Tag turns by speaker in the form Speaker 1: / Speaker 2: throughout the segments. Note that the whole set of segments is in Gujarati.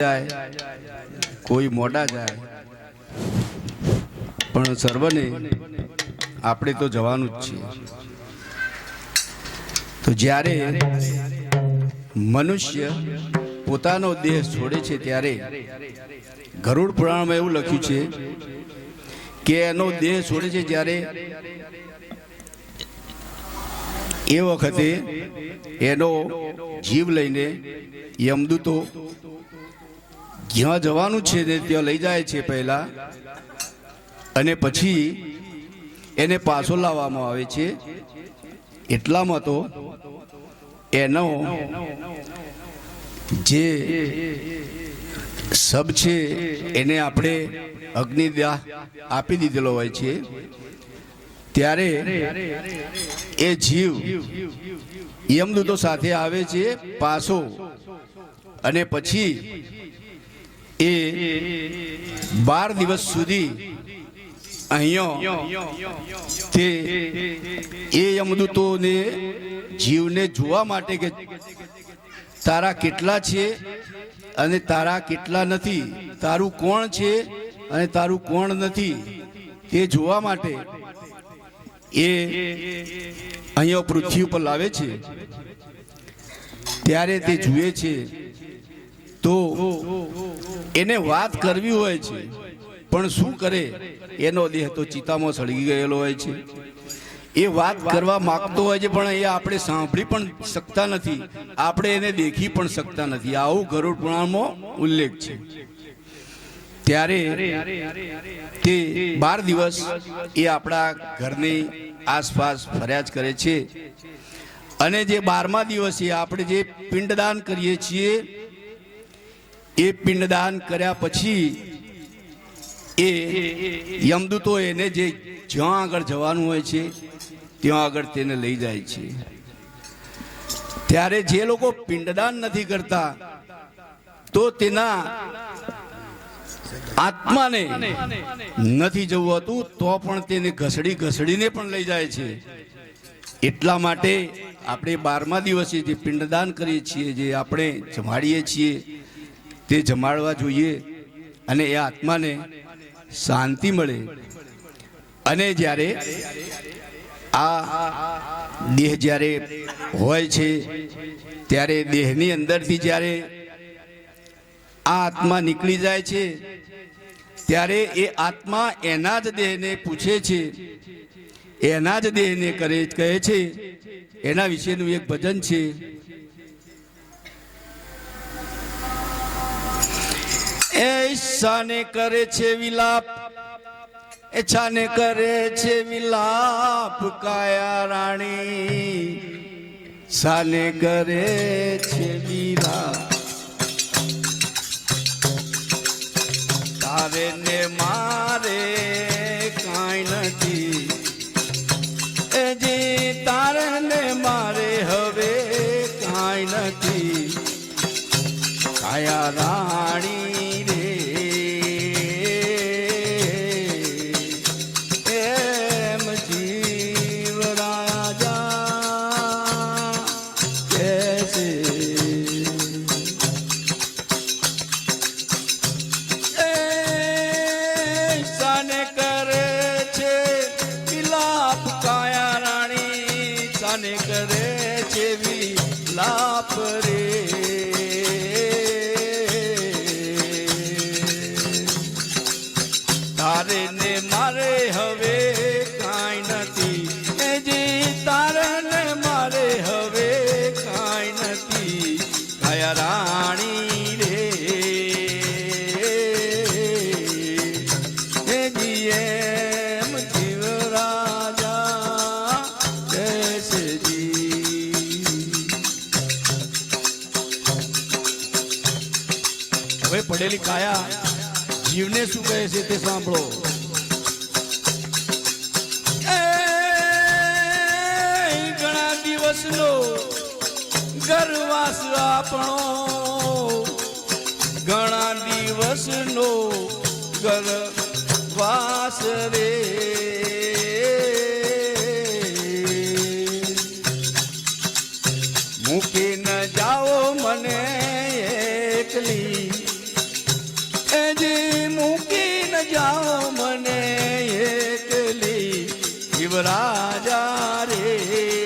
Speaker 1: જાય, કોઈ મોડા જાય. પણ સર્વને આપણે તો જવાનું જ છે તો જ્યારે મનુષ્ય પોતાનો દેહ છોડે છે ત્યારે ગરુડ પુરાણમાં એવું લખ્યું છે કે એનો દેહ છોડે છે જ્યારે એ વખતે એનો જીવ લઈને યમદૂતો જ્યાં જવાનું છે ને ત્યાં લઈ જાય છે પહેલા. અને પછી એને પાછો લાવવામાં આવે છે. એટલામાં તો એનો જે સબ છે એને આપણે અગ્નિદાહ આપી દીધેલો હોય છે. ત્યારે એ જીવ યમદૂતો સાથે આવે છે પાછો. અને પછી એ બાર દિવસ સુધી અહીંયા તે એ યમદૂતોને જીવને જોવા માટે કે તારા કેટલા છે અને તારા કેટલા નથી, તારું કોણ છે અને તારું કોણ નથી તે જોવા માટે એ અહીંયા પૃથ્વી ઉપર લાવે છે. ત્યારે તે જુએ છે. તો એને વાત કરવી હોય છે, પણ શું કરે? એનો દેહ તો ચિતામાં સળગી ગયેલો હોય છે. એ વાત કરવા માંગતો હોય છે, પણ એ આપણે સાંભળી પણ શકતા નથી. આપણે એને દેખી પણ શકતા નથી. આવું ગરુડ પુરાણમાં ઉલ્લેખ છે. ત્યારે તે બાર દિવસ એ આપણા ઘરની આસપાસ ફરિયાદ કરે છે. અને જે બારમા દિવસે આપણે જે પિંડદાન કરીએ છીએ એ પિંડદાન કર્યા પછી એ યમદૂતો એને જે જ્યાં આગળ જવાનું હોય છે, ત્યાં આગળ તેને લઈ જાય છે. ત્યારે જે લોકો પિંડદાન નથી કરતા, તો તેના આત્માને નથી જવું હતું, તો પણ તેને ઘસડી ઘસડીને પણ લઈ જાય છે. એટલા માટે આપણે બારમા દિવસે જે પિંડદાન કરીએ છીએ, જે આપણે જમાડીએ છીએ તે જમાડવા જોઈએ અને એ આત્માને શાંતિ મળે. અને જ્યારે આ દેહ જ્યારે હોય છે, ત્યારે દેહની અંદરથી જ્યારે આ આત્મા નીકળી જાય છે, ત્યારે એ આત્મા એના જ દેહને પૂછે છે, એના જ દેહને કરે, કહે છે. એના વિશેનું એક ભજન છે શાને કરે છે વિલાપ એ છાને કરે છે વિલાપ, કાયા રાણી. શાને કરે છે વિલાપ. તારે ને મારે કાંઈ નથી. Yeah. પડેલી કાયા. જીવને શું કહે છે તે સાંભળો. ઘણા દિવસનો ગરવાસ આપણો. ઘણા દિવસનો ગરવાસ રે. જી મૂકીને જાઓ મને એકલી શિવરાજા રે.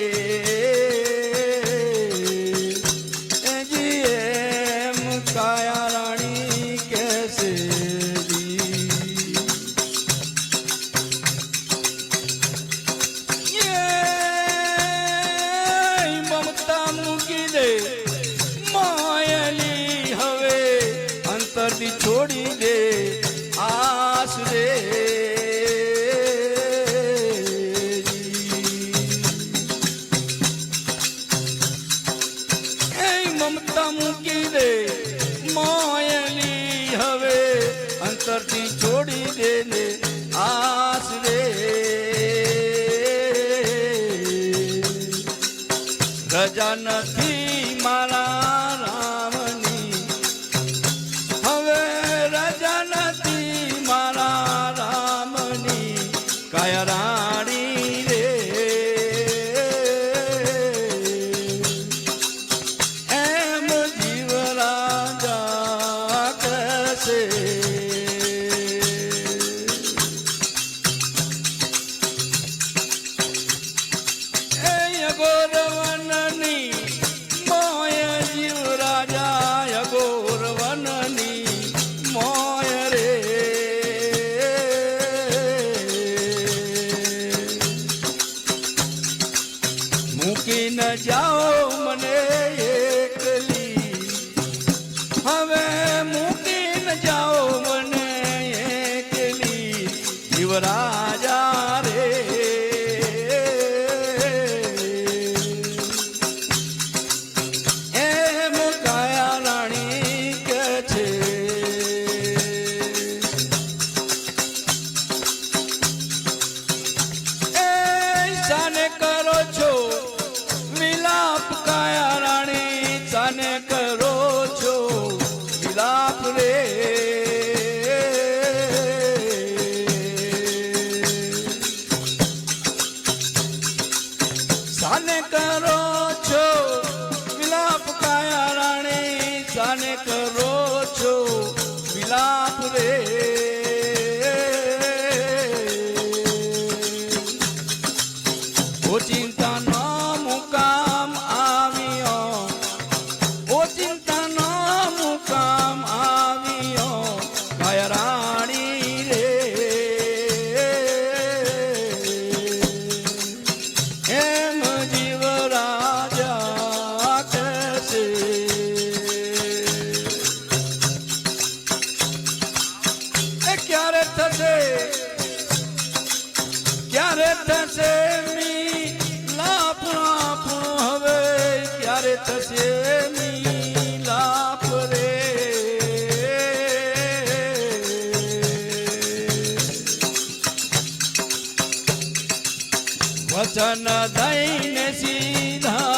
Speaker 1: মুখী রে Agora आने करो થશે? ક્યારે થશે લાપણું આપણું હવે ક્યારે થશે વચન દઈને સીધા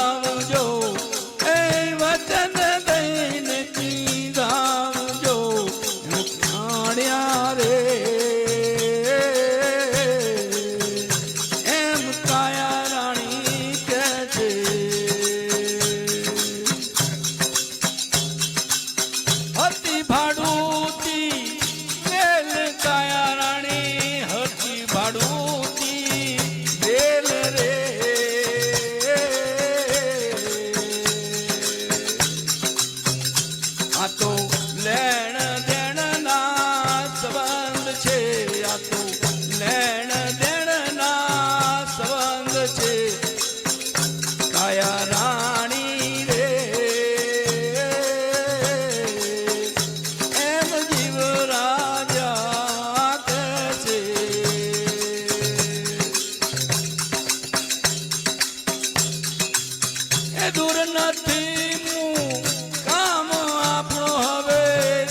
Speaker 1: દૂર નથી હું કામ આપણો હવે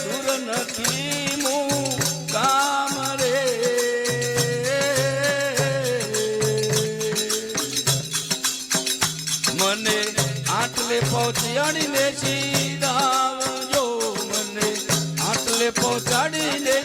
Speaker 1: દૂર નથી હું કામ રે. મને આટલે પહોંચાડી લે સીધા જો મને આટલે પહોંચાડી લે